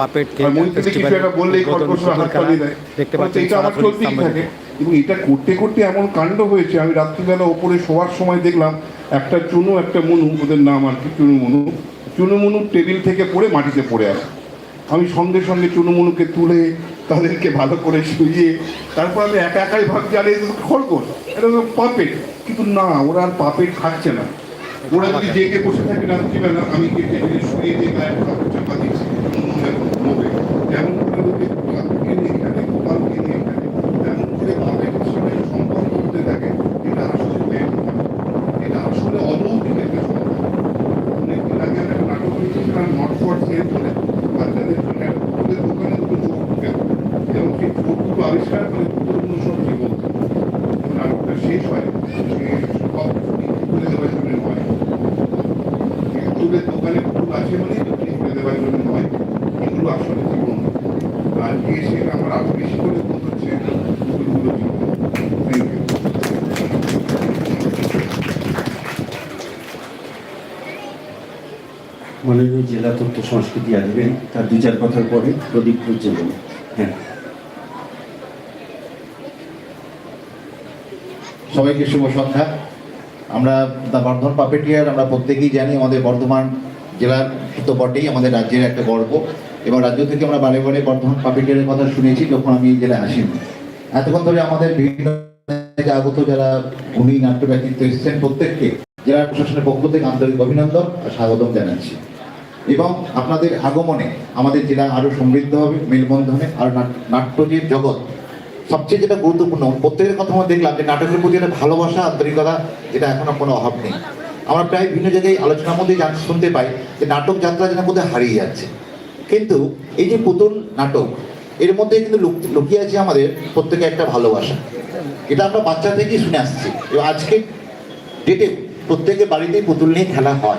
Puppet দেখতে পাচ্ছেন। এবং এটা করতে করতে এমন কাণ্ড হয়েছে আমি রাত্রিবেলা ওপরে শোয়ার সময় দেখলাম একটা চুনু একটা মনু ওদের নাম আর কি চুনু মনু। চুনু মনু টেবিল থেকে পড়ে মাটিতে পড়ে আছে। আমি সঙ্গে সঙ্গে চুনুমুনুকে তুলে তাদেরকে ভালো করে শুইয়ে তারপর আমি একা একাই ভাবছি আরে খরগোশ এটা পাপেট। কিন্তু না ওরা আর পাপেট খাচ্ছে না। ওরা যদি জেগে বসে থাকে না আমি গিয়ে টেবিলে শুয়ে দিয়ে গায়ে চাপা দিচ্ছি মুখে, যেমন করে তেমন এটা অলৌকিক একটা সম্পর্ক অনেকদিন আগে আমি একটা নাটক লিখেছিলাম নট ফর সেল বলে বাচ্চাদের জন্য একটা পুতুলের দোকানে দুটো চোখ ঢুকে এবং সেই চোখ দুটো আবিষ্কার করে পুতুলগুলো সব জীবন্ত যখন নাটকটা শেষ হয় সে সব খুলে দেওয়ার জন্য নয় পুতুলের দোকানে পুতুল আছে বলেই তো খুলে দেওয়ার জন্য নয় এগুলো আসলে জীবন্ত আজকে সেটা আমার আরও বেশি করে বোধ হচ্ছে পুতুলগুলো জীবন্ত থ্যাংক ইউ মাননীয় জেলা তথ্য সংস্কৃতি আসবেন তার দু চার কথার পরে প্রদীপ প্রজ্বলন হ্যাঁ। সবাইকে শুভ সন্ধ্যা। আমরা দ্য বর্ধমান পাপেটিয়ার, আমরা প্রত্যেকেই জানি আমাদের বর্ধমান জেলার তো বটেই আমাদের রাজ্যের একটা গর্ব। এবং রাজ্য থেকে আমরা বারে বারে বর্ধমান পাপেটিয়ারের কথা শুনেছি যখন আমি এই জেলায় আসিনি। এতক্ষণ ধরে আমাদের বিভিন্ন আগত যারা উনি নাট্য ব্যক্তিত্ব এসেছেন, প্রত্যেককে জেলা প্রশাসনের পক্ষ থেকে আন্তরিক অভিনন্দন আর স্বাগতম জানাচ্ছি। এবং আপনাদের আগমনে আমাদের জেলা আরও সমৃদ্ধ হবে, মেলবন্ধনে আর নাট- নাট্য জগৎ। সবচেয়ে যেটা গুরুত্বপূর্ণ, প্রত্যেকের কথা আমরা দেখলাম যে নাটকের প্রতি একটা ভালোবাসা, আন্তরিকতা, যেটা এখনও কোনো অভাব নেই। আমরা প্রায় বিভিন্ন জায়গায় আলোচনার মধ্যে শুনতে পাই যে নাটক যাত্রা যেন মধ্যে হারিয়ে যাচ্ছে। কিন্তু এই যে পুতুল নাটক, এর মধ্যে কিন্তু লুক- লুকিয়ে আছে আমাদের প্রত্যেকে একটা ভালোবাসা। এটা আমরা বাচ্চা থেকেই শুনে আসছি। আজকে ডেটে প্রত্যেকের বাড়িতেই পুতুল নিয়ে খেলা হয়।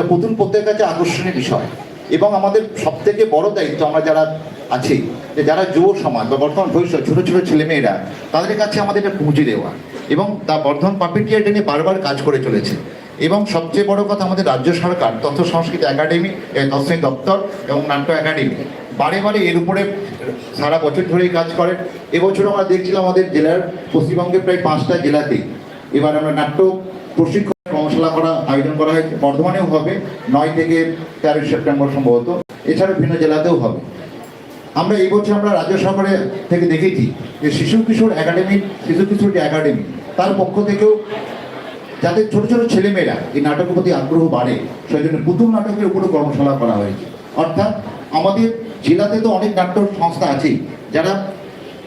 তা পুতুল প্রত্যেকের কাছে আকর্ষণীয় বিষয়। এবং আমাদের সব থেকে বড় দায়িত্ব আমরা যারা আছি, যে যারা যুব সমাজ বা বর্তমান ভবিষ্যৎ, ছোটো ছোটো ছেলেমেয়েরা, তাদের কাছে আমাদের এটা পৌঁছে দেওয়া। এবং তা বর্ধমান পাপিটিয়া এটা বারবার কাজ করে চলেছে। এবং সবচেয়ে বড় কথা আমাদের রাজ্য সরকার, তথ্য সংস্কৃতি একাডেমি তথ্য দপ্তর এবং নাট্য একাডেমি। বারে বারে এর উপরে সারা বছর ধরেই কাজ করে। এবছর আমরা দেখছিলাম আমাদের জেলার পশ্চিমবঙ্গের প্রায় পাঁচটা জেলাতেই। এবার আমরা নাট্য প্রশিক্ষণ কর্মশালা করা, আয়োজন করা হয়েছে বর্ধমানেও হবে, নয় থেকে তেরোই সেপ্টেম্বর সম্ভবত। এছাড়া বিভিন্ন জেলাতেও হবে। আমরা এই বছর আমরা রাজ্য সরকারের থেকে দেখেছি যে শিশু কিশোর একাডেমি, শিশু কিশোর যে একাডেমি, তার পক্ষ থেকেও যাতে ছোট ছোট ছেলেমেয়েরা এই নাটকের প্রতি আগ্রহ বাড়ে সেই জন্য পুতুল নাটকের উপরে কর্মশালা করা হয়েছে। অর্থাৎ আমাদের জেলাতে তো অনেক নাট্য সংস্থা আছেই, যারা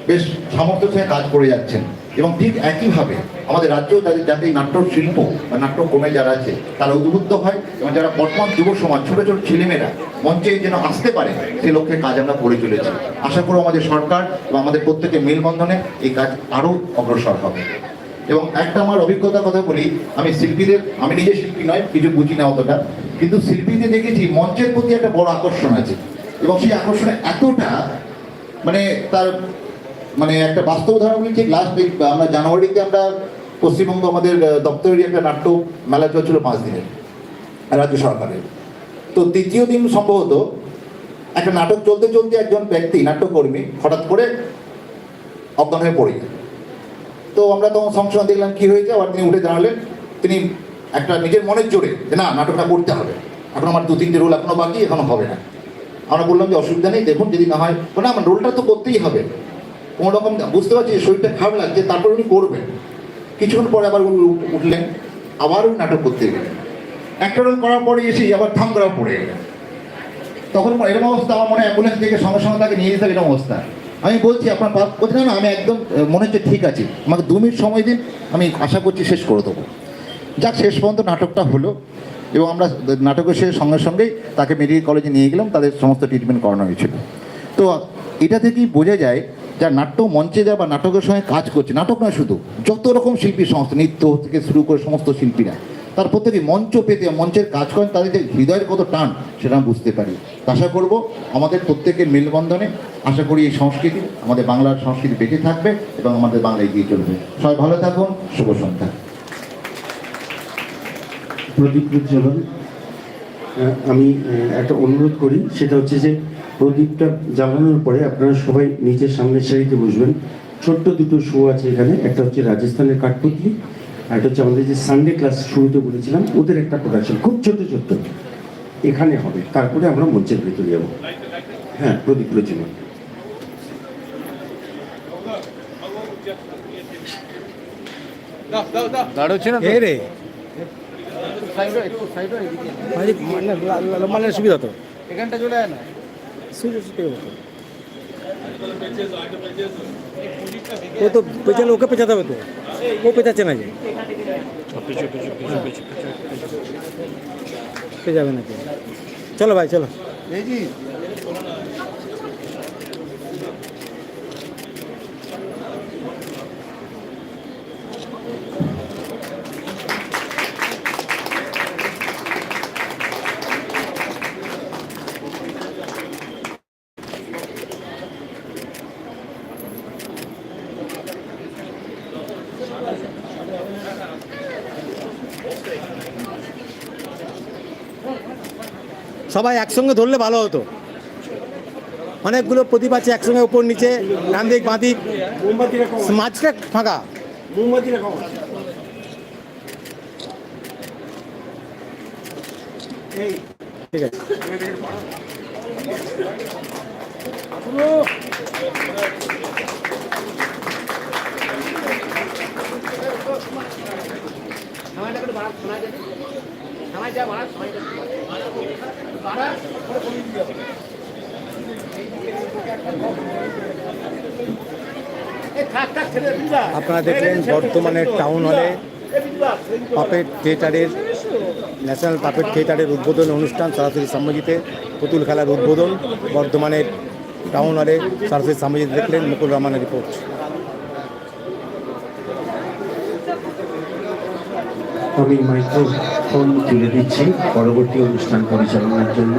বেশ সামর্থ্যের সঙ্গে কাজ করে যাচ্ছেন। এবং ঠিক একইভাবে আমাদের রাজ্যেও তাদের যাতে নাট্য শিল্প বা নাট্যক্রমে যারা আছে, তারা উদ্বুদ্ধ হয় এবং যারা বর্তমান যুব সমাজ, ছোট ছোট ছেলেমেয়েরা মঞ্চে যেন আসতে পারে, সে লক্ষ্যে কাজ আমরা করে চলেছি। আশা করব আমাদের সরকার এবং আমাদের প্রত্যেকের মেলবন্ধনে এই কাজ আরও অগ্রসর হবে। এবং একটা আমার অভিজ্ঞতার কথা বলি, আমি শিল্পীদের, আমি নিজে শিল্পী নয়, কিছু বুঝি না অতটা, কিন্তু শিল্পীদের দেখেছি মঞ্চের প্রতি একটা বড় আকর্ষণ আছে। এবং সেই আকর্ষণে এতটা মানে তার মানে একটা বাস্তব বলি ঠিক লাস্ট উইক আমরা জানুয়ারিতে আমরা পশ্চিমবঙ্গ আমাদের আহ, দপ্তরেরই একটা নাট্য মেলা চলছিল পাঁচ দিনের রাজ্য সরকারের। তো তৃতীয় দিন সম্ভবত একটা নাটক চলতে চলতে একজন ব্যক্তি নাট্যকর্মী হঠাৎ করে অজ্ঞান হয়ে পড়ে তো আমরা তখন সঙ্গে দেখলাম কি হয়েছে? আবার তিনি উঠে দাঁড়ালেন। তিনি একটা নিজের মনের জোরে যে না নাটকটা করতে হবে। এখন আমার দু তিনটে রোল এখনও বাকি এখনও হবে না। আমরা বললাম যে অসুবিধা নেই দেখুন যদি না হয় না আমার রোলটা তো করতেই হবে। কোনো রকম বুঝতে পারছি শরীরটা খারাপ লাগছে, তারপর উনি করবেন। কিছুক্ষণ পরে আবার উনি উঠলেন, আবার উনি নাটক করতে গেলেন। একটা রোল করার পরে এসে আবার থাম করা পড়ে গেলেন তখন এরকম অবস্থা, আমার মনে অ্যাম্বুলেন্স থেকে সঙ্গে সঙ্গে তাকে নিয়ে যেতে এরকম অবস্থা। আমি বলছি, আপনার বলছি, না আমি একদম মনে হচ্ছে ঠিক আছে। আমাকে দু মিনিট সময় দিন, আমি আশা করছি শেষ করে দেবো। যাক, শেষ পর্যন্ত নাটকটা হলো, এবং আমরা নাটকের শেষ সঙ্গে সঙ্গেই তাকে মেডিকেল কলেজে নিয়ে গেলাম, তাদের সমস্ত ট্রিটমেন্ট করানো হয়েছিল। তো এটা থেকেই বোঝা যায় যা নাট্য মঞ্চে যা বা নাটকের সঙ্গে কাজ করছে নাটক নয় শুধু যত রকম শিল্পী সংস্থা নৃত্য থেকে শুরু করে সমস্ত শিল্পীরা তার প্রত্যেকে মঞ্চ পেতে মঞ্চের কাজ করেন তাদের যে হৃদয়ের কত টান সেটা আমি বুঝতে পারি। আশা করব আমাদের প্রত্যেকের মেলবন্ধনে আশা করি এই সংস্কৃতি আমাদের বাংলার সংস্কৃতি বেঁচে থাকবে এবং আমাদের বাংলা এগিয়ে চলবে। সবাই ভালো থাকুন শুভ সন্ধ্যা। প্রদীপ আহ, আমি একটা অনুরোধ করি সেটা হচ্ছে যে প্রদীপটা জ্বালানোর পরে আপনারা সবাই নিজের সামনের সারিতে বসবেন। ছোট্ট দুটো শো আছে এখানে একটা হচ্ছে রাজস্থানের কাঠপুতলি আর একটা হচ্ছে আমাদের যে সানডে ক্লাস শুরুতে বলেছিলাম ওদের একটা প্রোডাকশন খুব ছোট ছোট্ট। এখানে হবে তারপরে আমরা মঞ্চের ভেতরে যাব। হ্যাঁ প্রদীপ রচনা এ রে? লা- মানে সুবিধা তো। এখানটা চলে আয় না সুবিধা সুবিধা হতো। ও তো পেছালে ওকে পেছাতে হবে তো? ও পেছাচ্ছে না যে পেছাবে না। চলো ভাই চলো। এই সবাই একসঙ্গে ধরলে ভালো হতো। অনেকগুলো প্রদীপ আছে একসঙ্গে উপর নিচে ডান দিক বাঁ দিক। মাঝটা ফাঁকা। ঠিক আছে। আপনারা দেখলেন বর্তমানের টাউন হলে পাপেট থিয়েটারের ন্যাশনাল পাপেট থিয়েটারের উদ্বোধন অনুষ্ঠান, সরাসরি সাম্যজিতে পুতুল খেলার উদ্বোধন। বর্ধমানের টাউন হলে সরাসরি সাম্যজিতে দেখলেন মুকুল রহমানের রিপোর্ট আমি মাইক্রোফোন তুলে দিচ্ছি। পরবর্তী অনুষ্ঠান পরিচালনার জন্য।